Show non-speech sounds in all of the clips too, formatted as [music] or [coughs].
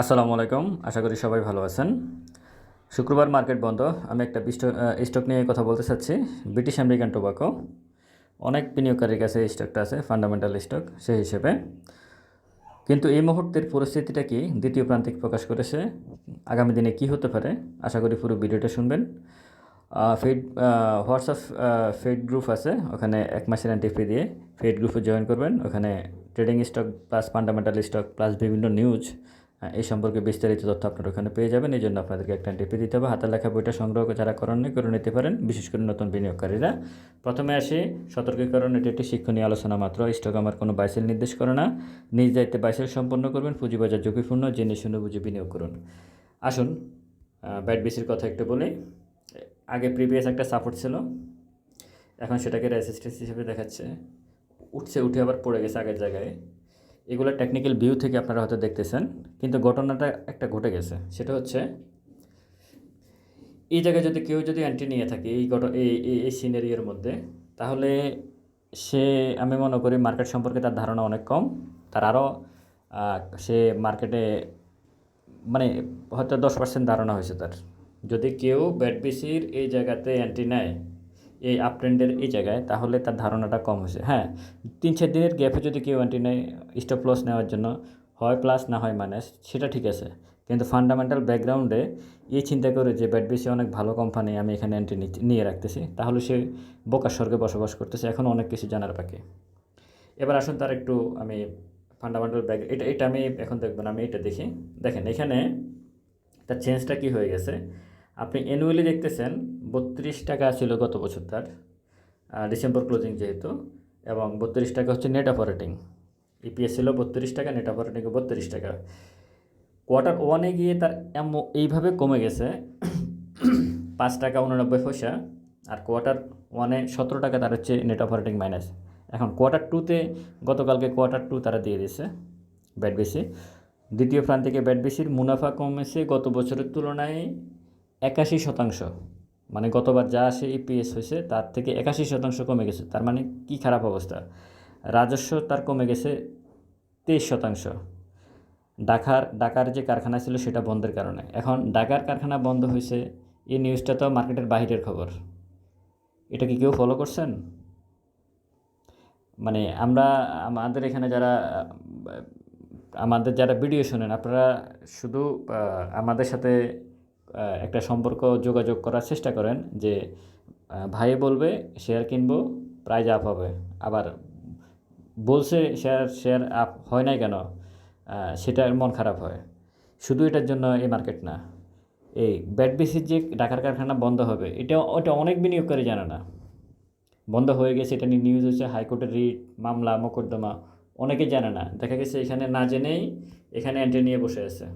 আসসালামু আলাইকুম, আশা করি সবাই ভালো আছেন। শুক্রবার মার্কেট বন্ধ, আমি একটা স্টক নিয়ে কথা বলতে চাচ্ছি। ব্রিটিশ আমেরিকান টোবাকো অনেক বিনিয়োগকারীর কাছে এই স্টকটা আছে ফান্ডামেন্টাল স্টক সেই হিসেবে। কিন্তু এই মুহূর্তের পরিস্থিতিটা কি, দ্বিতীয় প্রান্তিক প্রকাশ করেছে, আগামী দিনে কি হতে পারে, আশা করি পুরো ভিডিওটা শুনবেন। ফেড হোয়াটসঅ্যাপ ফেড গ্রুপ আছে, ওখানে এক মাসের অ্যান্টিফি দিয়ে ফেড গ্রুপে জয়েন করবেন। ওখানে trading stock plus fundamental stock plus বিভিন্ন নিউজ এই সম্পর্কে বিস্তারিত তথ্য আপনারা ওখানে পেয়ে যাবেন। এই জন্য আপনাদেরকে একটা অ্যান্টিফি দিতে হবে। হাতের লেখা বইটা সংগ্রহ যারা করেননি করে নিতে পারেন। বিশেষ করে নতুন বিনিয়োগকারীরা। প্রথমে আসি, সতর্কীকরণ, এটি একটি শিক্ষণীয় আলোচনা মাত্র। স্টক আমার কোনো বাইসেল নির্দেশ করে না। নিজ দায়িত্বে বাইসেল সম্পন্ন করবেন, পুঁজিবাজার ঝুঁকিপূর্ণ, জেনে শুনে বুঝে বিনিয়োগ করুন। আসুন ব্যাট বিসির কথা একটু বলি। আগে প্রিভিয়াস একটা সাপোর্ট ছিল। এখন সেটাকে রেসিস্টেন্স হিসেবে দেখাচ্ছে। উঠছে, উঠে আবার পড়ে গেছে আগের জায়গায়। এগুলো টেকনিক্যাল ভিউ থেকে আপনারা হয়তো দেখতেছেন, কিন্তু ঘটনাটা একটা ঘটে গেছে। সেটা হচ্ছে, এই জায়গায় যদি কেউ যদি অ্যান্টি নিয়ে থাকে, এই ঘট, এই, এই- সিনারিওর মধ্যে, তাহলে সে, আমি মনে করি মার্কেট সম্পর্কে তার ধারণা অনেক কম। তার আরও সে মার্কেটে মানে হয়তো দশ পার্সেন্ট ধারণা হয়েছে তার। যদি কেউ ব্যাট বিসির এই জায়গাতে অ্যান্টি নেয় এই আপ ট্রেন্ডের এই জায়গায়, তাহলে তার ধারণাটা কম হয়েছে। হ্যাঁ তিন চার দিনের গ্যাপে যদি কেউ অ্যান্টি নেয় স্টপ লস নেওয়ার জন্য হয় প্লাস না হয় মাইনাস সেটা ঠিক আছে। কিন্তু ফান্ডামেন্টাল ব্যাকগ্রাউন্ডে এই চিন্তা করে যে ব্যাট বিসি অনেক ভালো কোম্পানি আমি এখানে অ্যান্টি নিয়ে রাখতেছি, তাহলে সে বোকার স্বর্গে বসবাস করতেছে, এখন অনেক কিছু জানার বাকি। এবার আসুন তার একটু আমি ফান্ডামেন্টাল ব্যাক এটা এটা আমি এখন দেখব না, আমি এটা দেখি। দেখেন, এখানে তার চেঞ্জটা কি হয়ে গেছে? আপনি অ্যানুয়ালি দেখতেছেন বত্রিশ টাকা ছিল গত বছর তার ডিসেম্বর ক্লোজিং যেহেতু, এবং বত্রিশ টাকা হচ্ছে নেট অপারেটিং ইপিএস ছিল বত্রিশ টাকা নেট অপারেটিং বত্রিশ টাকা। কোয়ার্টার ওয়ানে গিয়ে তার এম- এইভাবে কমে গেছে, [coughs] পাঁচ টাকা উননব্বই পয়সা, আর কোয়ার্টার ওয়ানে সতেরো টাকা তার হচ্ছে নেট অপারেটিং মাইনাস এখন কোয়ার্টার টুতে গতকালকে কোয়ার্টার টু তারা দিয়ে দিয়েছে ব্যাট বেশি। দ্বিতীয় প্রান্তিকে ব্যাট বেশির মুনাফা কমেছে গত বছরের তুলনায় একাশি শতাংশ। মানে গতবার যা আসে ইপিএস হয়েছে, তার থেকে একাশি শতাংশ কমে গেছে। তার মানে কি খারাপ অবস্থা? রাজস্ব তার কমে গেছে তেইশ শতাংশ। ঢাকার ঢাকার যে কারখানা ছিল সেটা বন্ধের কারণে। এখন ঢাকার কারখানা বন্ধ হয়েছে, এই নিউজটা তো মার্কেটের বাহিরের খবর। এটা কি কেউ ফলো করছেন? মানে আমরা, আমাদের এখানে যারা, আমাদের যারা ভিডিও শোনেন, আপনারা শুধু আমাদের সাথে একটা সম্পর্ক যোগাযোগ করার চেষ্টা করেন যে ভাই বলবে শেয়ার কিনবো প্রাইজ আপ হবে। আবার বলছে শেয়ার শেয়ার আপ হয় নাই কেন সেটার মন খারাপ হয়। শুধু এটার জন্য এই মার্কেট না। এই ব্যাট বেসির যে ঢাকার কারখানা বন্ধ হবে, এটা, ওটা অনেক বিনিয়োগকারী জানে না। বন্ধ হয়ে গেছে, এটা নিয়ে নিউজ হচ্ছে হাইকোর্টের রিট, মামলা, মোকদ্দমা, অনেকে জানে না। দেখা গেছে এখানে না জেনেই এখানে এন্ট্রি নিয়ে বসে আছে।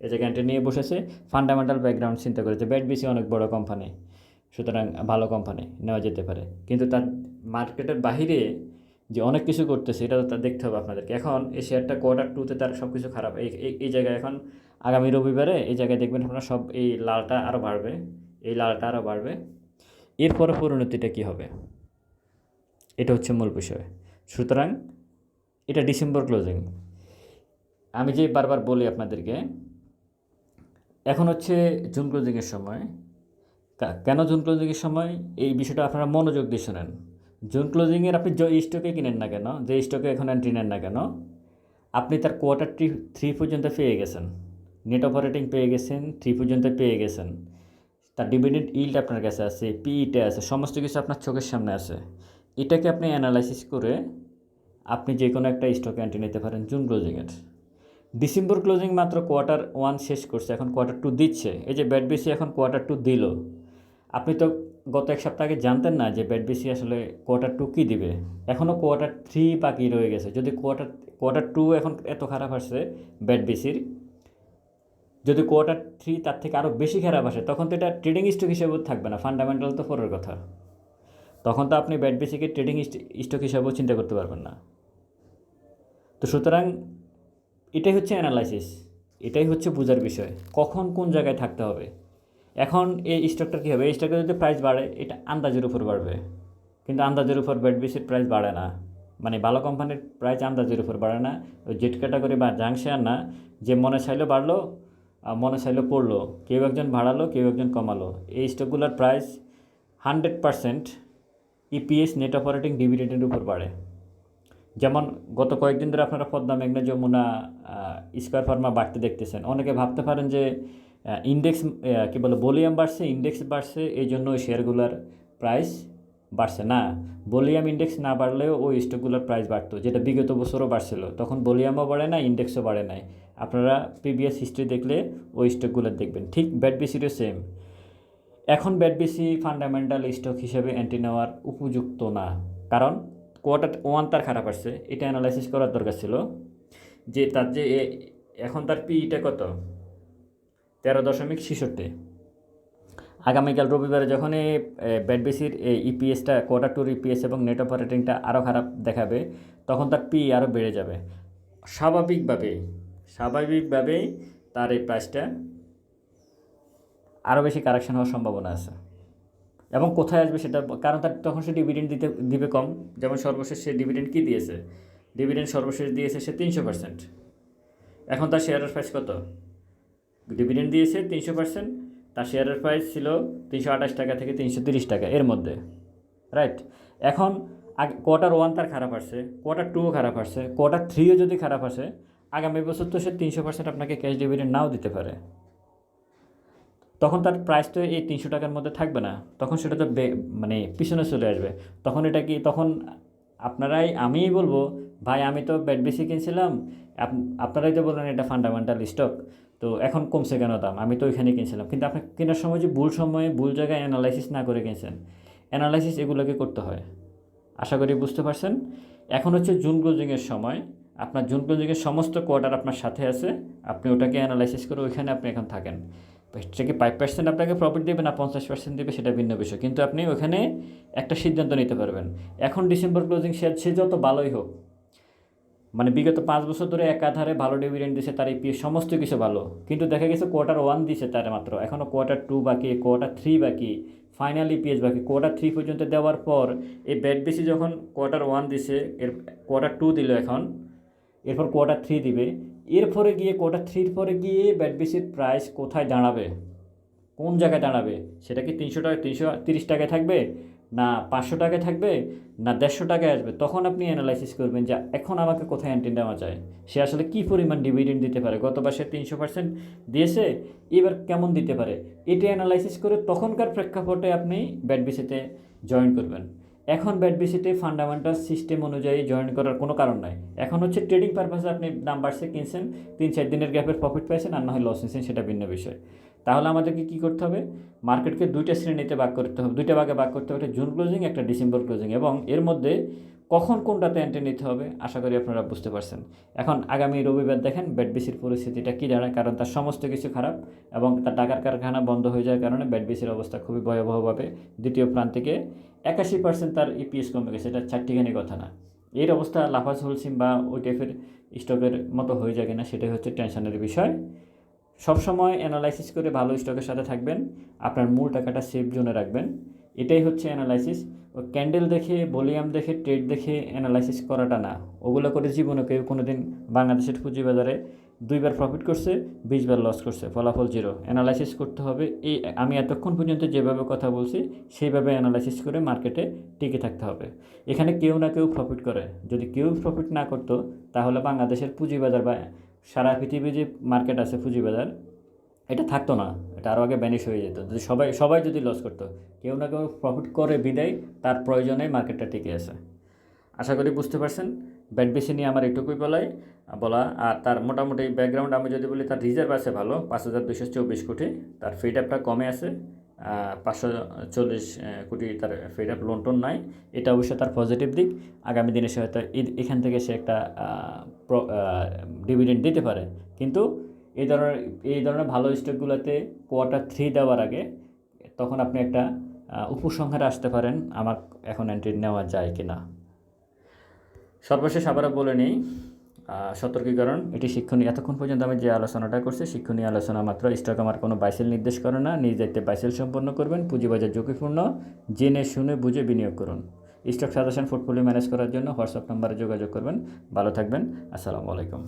এই অ্যান্টি নিয়ে বসেছে ফান্ডামেন্টাল ব্যাকগ্রাউন্ড চিন্তা করেছে। ব্যাট বেশি অনেক বড় কোম্পানি সুতরাং ভালো কোম্পানি নেওয়া যেতে পারে। কিন্তু তার মার্কেটের বাহিরে যে অনেক কিছু করতেছে, এটা তো দেখতে হবে আপনাদেরকে। এখন এই শেয়ারটা কোয়ার্টার টুতে তার সব কিছু খারাপ। এই- এই জায়গায় এখন আগামী রবিবারে এই জায়গায় দেখবেন আপনারা সব এই লালটা আরও বাড়বে, এই লালটা আরও বাড়বে। এরপরে পরিণতিটা কী হবে? এটা হচ্ছে মূল বিষয়। সুতরাং এটা ডিসেম্বর ক্লোজিং আমি যে বারবার বলি আপনাদেরকে এখন হচ্ছে জুন ক্লোজিংয়ের সময়। কেন জুন ক্লোজিংয়ের সময়? এই বিষয়টা আপনারা মনোযোগ দিয়ে শোনেন। জুন ক্লোজিংয়ের আপনি যে স্টকে কিনেন না কেন, যে স্টকে এখন এন্ট্রি নেন না কেন, আপনি তার কোয়ার্টার থ্রি পর্যন্ত পেয়ে গেছেন। নেট অপারেটিং পেয়ে গেছেন থ্রি পর্যন্ত পেয়ে গেছেন। তার ডিভিডেন্ট ইল্ড আপনার কাছে আছে পিইটা আছে, সমস্ত কিছু আপনার চোখের সামনে আছে। এটাকে আপনি অ্যানালাইসিস করে আপনি যে কোনো একটা স্টকে এন্ট্রি নিতে পারেন জুন ক্লোজিংয়ের। ডিসেম্বর ক্লোজিং মাত্র কোয়ার্টার ওয়ান শেষ করছে, এখন কোয়ার্টার টু দিচ্ছে। এই যে ব্যাট বেসি এখন কোয়ার্টার টু দিল। আপনি তো গত এক সপ্তাহ আগে জানতেন না যে ব্যাট বেসি আসলে কোয়ার্টার টু কী দিবে। এখনও কোয়ার্টার থ্রি বাকি রয়ে গেছে। যদি কোয়ার্টার কোয়ার্টার টু এখন এত খারাপ আসছে ব্যাট বেসির যদি কোয়ার্টার থ্রি তার থেকে আরও বেশি খারাপ আসে, তখন তো এটা ট্রেডিং স্টক হিসেবেও থাকবে না। ফান্ডামেন্টাল তো পরের কথা। তখন তো আপনি ব্যাট বেসিকে ট্রেডিং স্টক হিসাবেও চিন্তা করতে পারবেন না। তো সুতরাং এটাই হচ্ছে অ্যানালাইসিস এটাই হচ্ছে বোঝার বিষয়, কখন কোন জায়গায় থাকতে হবে। এখন এই স্টকটা কী হবে? এই স্টকটা যদি প্রাইস বাড়ে, এটা আন্দাজের উপর বাড়বে। কিন্তু আন্দাজের উপর বেড বেসির প্রাইস বাড়ে না। মানে ভালো কোম্পানির প্রাইস আন্দাজের উপর বাড়ে না। ওই জেট ক্যাটাগরি বা জাংশন না, যে মনে চাইলো বাড়লো মনে চাইলো পড়ল। কেউ একজন বাড়ালো, কেউ একজন কমালো। এই স্টকগুলোর price hundred percent EPS net operating ডিভিডেন্ডের উপর বাড়ে। যেমন গত কয়েকদিন ধরে আপনারা পদ্মা, মেঘনা, যমুনা স্কোয়ার ফার্মা বাড়তে দেখতেছেন। অনেকে ভাবতে পারেন যে ইন্ডেক্স কী বলে ভলিউম বাড়ছে ইন্ডেক্স বাড়ছে এই জন্য ওই শেয়ারগুলোর প্রাইস বাড়ছে না। ভলিউম ইন্ডেক্স না বাড়লেও ওই স্টকগুলোর প্রাইস বাড়তো, যেটা বিগত বছরও বাড়ছিল। তখন ভলিউমও বাড়ে না ইন্ডেক্সও বাড়ে নাই। আপনারা প্রিভিয়াস হিস্ট্রি দেখলে ওই স্টকগুলো দেখবেন। ঠিক ব্যাট বিসিরও সেম এখন ব্যাট বিসি ফান্ডামেন্টাল স্টক হিসেবে অ্যান্টি নেওয়ার উপযুক্ত না। কারণ কোয়ার্টার ওয়ান তার খারাপ আসছে, এটা অ্যানালাইসিস করার দরকার ছিল যে তার যে এখন তার পিইটা কত? তেরো দশমিক ছেষট্টি। আগামীকাল রবিবারে যখন এই ইপিএসটা কোয়ার্টার টুর ইপিএস এবং নেট অপারেটিংটা আরও খারাপ দেখাবে, তখন তার পি আরও বেড়ে যাবে। স্বাভাবিকভাবেই স্বাভাবিকভাবেই তার এই প্রাইসটা আরও বেশি কারেকশন হওয়ার সম্ভাবনা আছে। এবং কোথায় আসবে সেটা, কারণ তার তখন সে ডিভিডেন্ড দিতে, দিবে কম। যেমন সর্বশেষ সে ডিভিডেন্ড কী দিয়েছে? ডিভিডেন্ড সর্বশেষ দিয়েছে সে তিনশো পার্সেন্ট এখন তার শেয়ারের প্রাইস কত? ডিভিডেন্ড দিয়েছে তিনশো পার্সেন্ট তার শেয়ারের প্রাইস ছিল তিনশো আঠাশ টাকা থেকে তিনশো তিরিশ টাকা এর মধ্যে। রাইট এখন আগে কোয়ার্টার ওয়ান তার খারাপ আসছে কোয়ার্টার টুও খারাপ আসছে কোয়ার্টার থ্রিও যদি খারাপ আসে, আগামী বছর তো সে তিনশো পার্সেন্ট আপনাকে ক্যাশ ডিভিডেন্ড নাও দিতে পারে। তখন তার প্রাইস তো এই তিনশো টাকার মধ্যে থাকবে না। তখন সেটা তো মানে পিছনে চলে আসবে। তখন এটা কি তখন আপনারাই, আমিই বলব, ভাই, আমি তো ব্যাট বেশি কিনছিলাম। আপ- আপনারাই তো বললেন এটা ফান্ডামেন্টাল স্টক তো এখন কমছে কেন দাম? আমি তো ওইখানে কিনছিলাম। কিন্তু আপনি কেনার সময় যে ভুল সময়ে ভুল জায়গায় অ্যানালাইসিস না করে কিনছেন অ্যানালাইসিস এগুলোকে করতে হয়। আশা করি বুঝতে পারছেন? এখন হচ্ছে জুন ক্লোজিংয়ের সময়। আপনার জুন ক্লোজিংয়ের সমস্ত কোয়ার্টার আপনার সাথে আছে। আপনি ওটাকে অ্যানালাইসিস করে ওইখানে আপনি এখন থাকেন। সেটাকে ফাইভ পার্সেন্ট আপনাকে প্রফিট দেবে না পঞ্চাশ পার্সেন্ট দেবে সেটা ভিন্ন বিষয়। কিন্তু আপনি ওখানে একটা সিদ্ধান্ত নিতে পারবেন। এখন ডিসেম্বর ক্লোজিং সে সে যত ভালোই হোক মানে বিগত পাঁচ বছর ধরে একাধারে ভালো ডিভিডেন্ড দিছে, তার ইপিএস সমস্ত কিছু ভালো। কিন্তু দেখা গেছে কোয়ার্টার ওয়ান দিছে তার মাত্র। এখনও কোয়ার্টার টু বাকি কোয়ার্টার থ্রি বাকি ফাইনাল ইপিএস বাকি। কোয়ার্টার থ্রি পর্যন্ত দেওয়ার পর এই ব্যাট বেশি যখন কোয়ার্টার ওয়ান দিছে, এর কোয়ার্টার টু দিল এখন, এরপর কোয়ার্টার থ্রি দিবে। এরপরে গিয়ে কোয়ার্টার থ্রির পরে গিয়ে ব্যাট বেশির প্রাইস কোথায় দাঁড়াবে? কোন জায়গায় দাঁড়াবে? সেটা কি তিনশো টাকা, তিনশো তিরিশ টাকায় থাকবে? না পাঁচশো টাকায় থাকবে? না দেড়শো টাকায় আসবে? তখন আপনি অ্যানালাইসিস করবেন যে এখন আমাকে কোথায় অ্যান্টিন নেওয়া যায়? সে আসলে কী পরিমাণ ডিভিডেন্ড দিতে পারে? গতবার সে তিনশো পার্সেন্ট দিয়েছে, এবার কেমন দিতে পারে? এটা অ্যানালাইসিস করে তখনকার প্রেক্ষাপটে আপনি ব্যাট বিসিতে জয়েন করবেন। এখন ব্যাটবিসিতে ফান্ডামেন্টাল সিস্টেম অনুযায়ী জয়েন করার কোনো কারণ নাই। এখন হচ্ছে ট্রেডিং পারপাসে আপনি দাম বাড়ছে কিনছেন, তিন চার দিনের গ্যাপের প্রফিট পাইছেন আর না হয় লস নিয়েছেন সেটা ভিন্ন বিষয়। তাহলে আমাদেরকে কী করতে হবে? মার্কেটকে দুইটা শ্রেণীতে ভাগ করতে হবে, দুইটা ভাগে ভাগ করতে হবে একটা জুন ক্লোজিং একটা ডিসেম্বর ক্লোজিং এবং এর মধ্যে কখন কোনটাতে এন্ট্রি নিতে হবে, আশা করি আপনারা বুঝতে পারছেন। এখন আগামী রবিবার দেখেন ব্যাটবিসির পরিস্থিতিটা কী দাঁড়ায় কারণ তার সমস্ত কিছু খারাপ এবং তার টাকার কারখানা বন্ধ হয়ে যাওয়ার কারণে ব্যাটবিসির অবস্থা খুবই ভয়াবহভাবে দ্বিতীয় প্রান্তিকে একাশি পার্সেন্ট তার ইপিএস কমে গেছে, এটা চারটিখানি কথা না। এর অবস্থা লাফাজ হোলসিম বা ওই টাইপের স্টকের মতো হয়ে যায় কিনা সেটাই হচ্ছে টেনশনের বিষয়। সবসময় অ্যানালাইসিস করে ভালো স্টকের সাথে থাকবেন, আপনার মূল টাকাটা সেফ জোনে রাখবেন। এটাই হচ্ছে অ্যানালাইসিস ও ক্যান্ডেল দেখে ভলিউম দেখে ট্রেড দেখে অ্যানালাইসিস করাটা না। ওগুলো করে জীবনে কেউ কোনো দিন বাংলাদেশের পুঁজিবাজারে দুইবার প্রফিট করছে, বিশবার লস করছে, ফলাফল জিরো অ্যানালাইসিস করতে হবে, এই আমি এতক্ষণ পর্যন্ত যেভাবে কথা বলছি, সেইভাবে অ্যানালাইসিস করে মার্কেটে টিকে থাকতে হবে। এখানে কেউ না কেউ প্রফিট করে। যদি কেউ প্রফিট না করতো, তাহলে বাংলাদেশের পুঁজিবাজার বা সারা পৃথিবী যে মার্কেট আছে পুঁজিবাজার, এটা থাকতো না। এটা আরও আগে ব্যানিশ হয়ে যেত। যদি সবাই সবাই যদি লস করতো, কেউ না কেউ প্রফিট করে বিদায়, তার প্রয়োজনে মার্কেটটা টিকে আছে। আশা করি বুঝতে পারছেন। ব্যাট বেশি নিয়ে আমার এটুকুই বলাই, বলা, আর তার মোটামুটি ব্যাকগ্রাউন্ড আমি যদি বলি তার রিজার্ভ আছে ভালো, পাঁচ হাজার দুশো চব্বিশ কোটি, তার ফিড আপটা কমে আছে পাঁচশো চল্লিশ কোটি তার ফিড আপ লোন টোন নাই, এটা অবশ্য তার পজিটিভ দিক, আগামী দিনে সে হয়তো এখান থেকে সে একটা ডিভিডেন্ড দিতে পারে, কিন্তু এই ধরনের এই ধরনের ভালো স্টকগুলোতে কোয়ার্টার থ্রি দেওয়ার আগে তখন আপনি একটা উপসংহারে আসতে পারেন, আমার এখন এন্ট্রি নেওয়া যায় কি না সর্বশেষ আবারও বলে নেই সতর্কীকরণ। এটি শিক্ষণীয়। এতক্ষণ পর্যন্ত আমি যে আলোচনাটা করছি, শিক্ষণীয় আলোচনা মাত্র। স্টক আমার কোনো বাইসেল নির্দেশ করে না। নিজ দায়িত্বে বাইসেল সম্পন্ন করবেন। পুঁজিবাজার ঝুঁকিপূর্ণ। জেনে, শুনে, বুঝে বিনিয়োগ করুন। স্টক সাজেশন পোর্টফোলিও ম্যানেজ করার জন্য হোয়াটসঅ্যাপ নাম্বারে যোগাযোগ করবেন। ভালো থাকবেন। আসসালামু আলাইকুম।